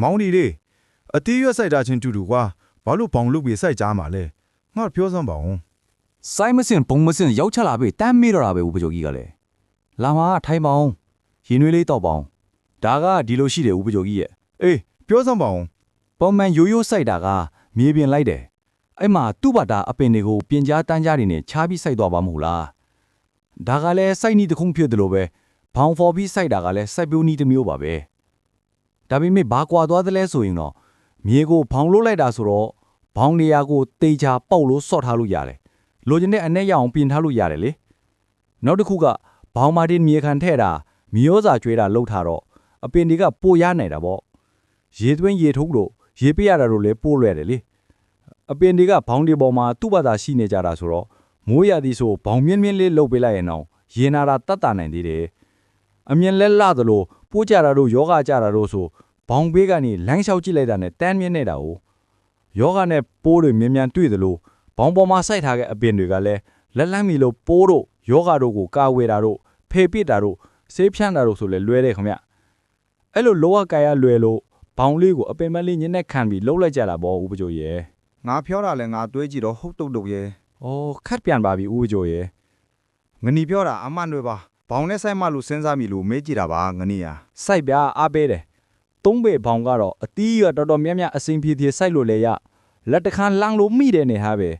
မောင်ဒီလေးအတီးရွက်စိုက်တာချင်းတူတူကွာဘာလို့ဘောင်လုတ်ပြီးစိုက်ကြမှာလဲငါပြောစမ်းပါဦးစိုင်းမစင်ဘုံမစင်ရောက်ချလာပြီတမ်းမေးတော့တာပဲဦးပကြိုကြီးကလည်းလာမှာထိုင်ပေါင်းရင်နွေးလေးတောက်ပေါင်းဒါကဒီလိုရှိတယ်ဦးပကြိုကြီးရဲ့အေးပြောစမ်းပါဦးပုံမှန်ရိုးရိုးစိုက်တာကမြေပြင်လိုက်တယ်အဲ့မှာသူ့ဘာတာအပင်တွေကိုပြင်ကြားတန်းကြားတွေနဲ့ချားပြီးစိုက်သွားပါမဟုတ်လားဒါကလည်းစိုက်နီးတစ်ခုဖြစ်တယ်လို့ပဲဘောင်ဖော်ပြီးစိုက်တာကလည်းစိုက်ပျိုးနီးတစ်မျိုးပါပဲ ဒါပေမဲ့ဘာကွာသွားသလဲဆိုရင်တော့မြေကိုဘောင်လို့လိုက်တာဆိုတော့ဘောင်နေရာကိုတေချာပေါက်လို့ဆော့ထားလို့ရတယ်လိုချင်တဲ့အနဲ့ရအောင်ပြင်ထားလို့ရတယ်လေနောက်တစ်ခုကဘောင်မာတင်မြေခံထဲ့တာမြေဩဇာကျွေးတာလှုပ်ထားတော့အပင်တွေကပိုရနိုင်တာပေါ့ရေသွင်းရေထုံးတို့ရေပေးရတာတို့လည်းပိုးလွယ်တယ်လေအပင်တွေကဘောင်းဒီပေါ်မှာသူ့ဘာသာရှိနေကြတာဆိုတော့မိုးရသည်ဆိုဘောင်မြင်းမြင်းလေးလှုပ်ပေးလိုက်ရင်တော့ရေနာတာတတ်တာနိုင်သေးတယ် အမြင်လဲလှသလိုပိုးကြတာတို့ယောဂကြတာတို့ဆိုဘောင်ဘေးကနေလမ်းလျှောက်ကြည့်လိုက်တာနဲ့တန်းမြင့်နေတာ哦ယောဂနဲ့ပိုးတွေမြင်မြန်တွေ့သလိုဘောင်ပေါ်မှာစိုက်ထားတဲ့အပင်တွေကလည်းလက်လန်းမီလို့ပိုးတို့ယောဂတို့ကိုကာဝေတာတို့ဖေပစ်တာတို့ဆေးဖြန့်တာတို့ဆိုလဲလွဲတယ်ခင်ဗျအဲ့လိုလောကကာယလွယ်လို့ဘောင်လေးကိုအပင်မလေးညနေခံပြီးလှုပ်လိုက်ကြတာပေါ့ဦးပကြိုရဲ့ငါပြောတာလဲငါတွေးကြည့်တော့ဟုတ်တုတ်တုတ်ရဲ့။အော်ခတ်ပြန်ပါပြီဦးပကြိုရဲ့ငနီပြောတာအမှန်တွေပါ ဘောင်နဲ့ဆိုင်မှလို့စဉ်းစားမိလို့မေးကြည့်တာပါငနေရစိုက်ပြအားပေးတယ်သုံးပေဘောင်ကတော့အတီးရတော်တော်များများအစင်ပြေပြေစိုက်လို့လေရလက်တခမ်းလောင်လို့မိတယ်နေဟာပဲ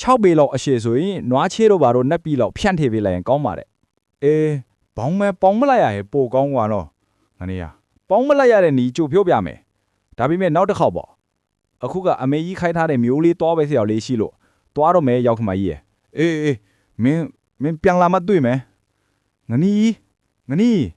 6ပေလောက်အရှည်ဆိုရင်နွားချေတော့ဘာလို့နှက်ပြီလောက်ဖြန့်ထည့်ပေးလိုက်ရင်ကောင်းပါတယ်အေးဘောင်မဲပေါင်းမလိုက်ရဟဲ့ပိုကောင်းကွာနော်ငနေရပေါင်းမလိုက်ရတဲ့နီကြိုပြောပြမယ်ဒါပေမဲ့နောက်တစ်ခေါက်ပေါ့အခုကအမေကြီးခိုင်းထားတဲ့မျိုးလေးသွားပဲဆရာလေးရှိလို့သွားတော့မယ်ရောက်ခမကြီးရဲ့အေးအေးမင်းမင်းပြန်လာမှတွေ့မယ် 何何